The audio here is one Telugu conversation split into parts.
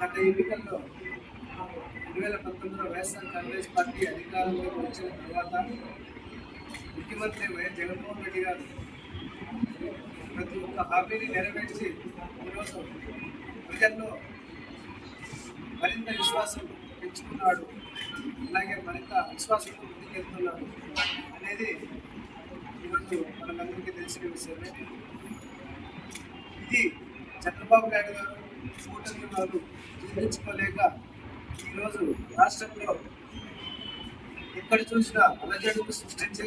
గత ఎన్నికల్లో రెండు వేల పంతొమ్మిదిలో వైఎస్ఆర్ కాంగ్రెస్ పార్టీ అధికారంలోకి వచ్చిన తర్వాత ముఖ్యమంత్రి వైఎస్ జగన్మోహన్ రెడ్డి గారు ప్రతి ఒక్క హామీని నెరవేర్చి ఈరోజు ప్రజల్లో మరింత విశ్వాసం పెంచుకున్నాడు. అలాగే మరింత విశ్వాసంతో ముందుకెళ్తున్నాడు అనేది ఈరోజు మనందరికీ తెలిసిన విషయమే. ఇది చంద్రబాబు నాయుడు గారు కూటమి వారు జీర్ణించుకోలేక ఈరోజు రాష్ట్రంలో ఎక్కడ చూసినా అలజడులు సృష్టించి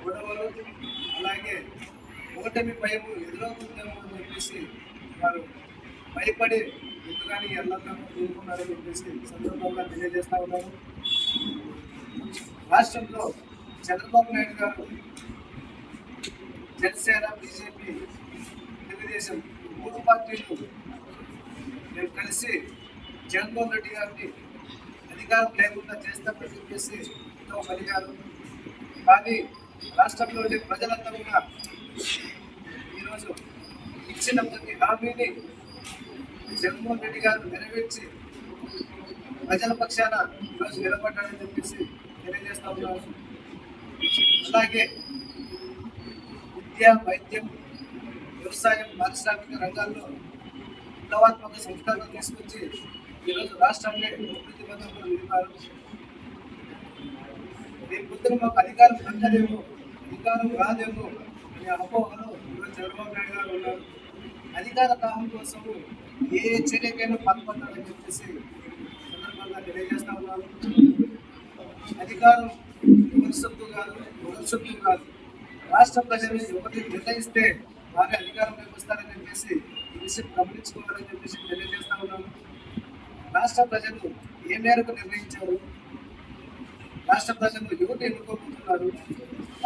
గొడవలు అలాగే ఓటమి భయము ఎదురవుతుందేమో అని చెప్పేసి వారు భయపడి ఎందుకని ఎల్లకాలం కోరుకున్నారని చెప్పేసి సందర్భంగా తెలియజేస్తా ఉన్నారు రాష్ట్రంలో చంద్రబాబు నాయుడు గారు జనసేన బీజేపీ తెలుగుదేశం మూడు పార్టీలు మేము కలిసి జగన్మోహన్ రెడ్డి గారిని అధికారం లేకుండా చేస్తామని చెప్పేసి ఎంతో పలిగారు కానీ రాష్ట్రంలోని ప్రజలంతా కూడా ఈరోజు ఇచ్చిన ప్రతి హామీని జగన్మోహన్ రెడ్డి గారు నెరవేర్చి ప్రజల పక్షాన ఈరోజు నిలబడ్డాడని చెప్పేసి తెలియజేస్తా ఉన్నారు అలాగే విద్య వైద్యం వ్యవసాయం పారిశ్రామిక రంగాల్లో విప్లవాత్మక సంస్కరణలు తీసుకొచ్చి ఈరోజు రాష్ట్రంలో అభివృద్ధి నిలిపారు రేపు పొద్దున మాకు అధికారం దక్కదేమో అధికారం రాదేమో అనే అపోహలో ఈరోజు చంద్రబాబు నాయుడు గారు ఉన్నారు. అధికార దాహం కోసం ఏ చర్యకైనా పాల్పడ్డారని చెప్పేసి సందర్భంగా తెలియజేస్తా ఉన్నారు అధికారం ఎవరి కాదు ఎవరి కాదు. రాష్ట్ర ప్రజలు ఒకటి నిర్ణయిస్తే బాగా అధికారంలోకి వస్తారని చెప్పేసి ఈ విషయం గమనించుకోవాలని చెప్పేసి తెలియజేస్తా ఉన్నాను. రాష్ట్ర ప్రజలు ఏ మేరకు నిర్ణయించారు? రాష్ట్ర ప్రజలు ఎవరు ఎన్నుకోబోతున్నారు?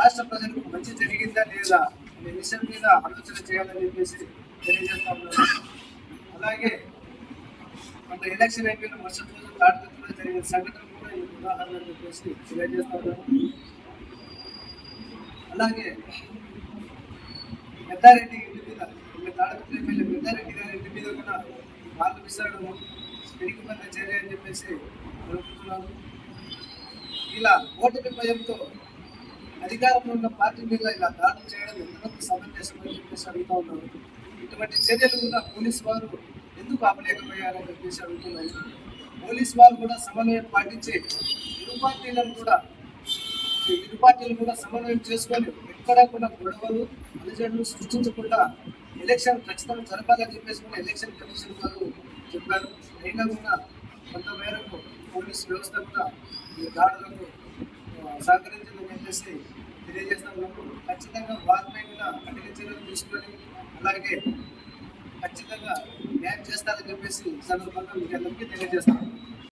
రాష్ట్ర ప్రజలకు మంచి జరిగిందా లేదా అనే విషయం మీద ఆలోచన చేయాలని చెప్పేసి తెలియజేస్తా ఉన్నాను. అలాగే కొంత ఎలక్షన్ అయిపోయిన మరుసటి రోజు తాడిపత్రిలో జరిగిన సంఘటన కూడా ఈ ఉదాహరణ అని చెప్పేసి తెలియజేస్తా ఉన్నాను. అలాగే పెద్దారెడ్డి ఇంటి మీద ఇంకా తాడిపత్రి ఎమ్మెల్యే పెద్దారెడ్డి గారి ఇంటి మీద కూడా వాళ్ళు విసరడము పెరిగిపోయిన చర్య అని చెప్పేసి అనుకుంటున్నాను. ఇలా ఓటమి భయంతో అధికారంలో ఉన్న పార్టీ మీద ఇలా దాడులు చేయడం ఎంతవరకు సమంజసం అని చెప్పేసి అడుగుతా ఉన్నారు ఇటువంటి చర్యలు కూడా పోలీస్ వారు ఎందుకు ఆపలేకపోయారని చెప్పేసి అడుగుతున్నారు పోలీస్ వారు కూడా సమన్వయం పాటించి ఇరు పార్టీలను కూడా ఇరు పార్టీలు కూడా సమన్వయం చేసుకొని ఎక్కడా కూడా గొడవలు అలజడులు సృష్టించకుండా ఎలక్షన్ ఖచ్చితంగా జరపాలని చెప్పేసి కూడా ఎలక్షన్ కమిషన్ వారు చెప్పారు. అయినా కూడా కొంత మేరకు పోలీస్ వ్యవస్థ కూడా ఈ దాడులకు ఆ, చెప్పేసి తెలియజేస్తా ఉన్నాము ఖచ్చితంగా వారిపై కూడా కఠిన చర్యలు తీసుకొని అలాగే ఖచ్చితంగా న్యాయం చేస్తారని చెప్పేసి సందర్భంగా మీకు అందరికీ తెలియజేస్తాను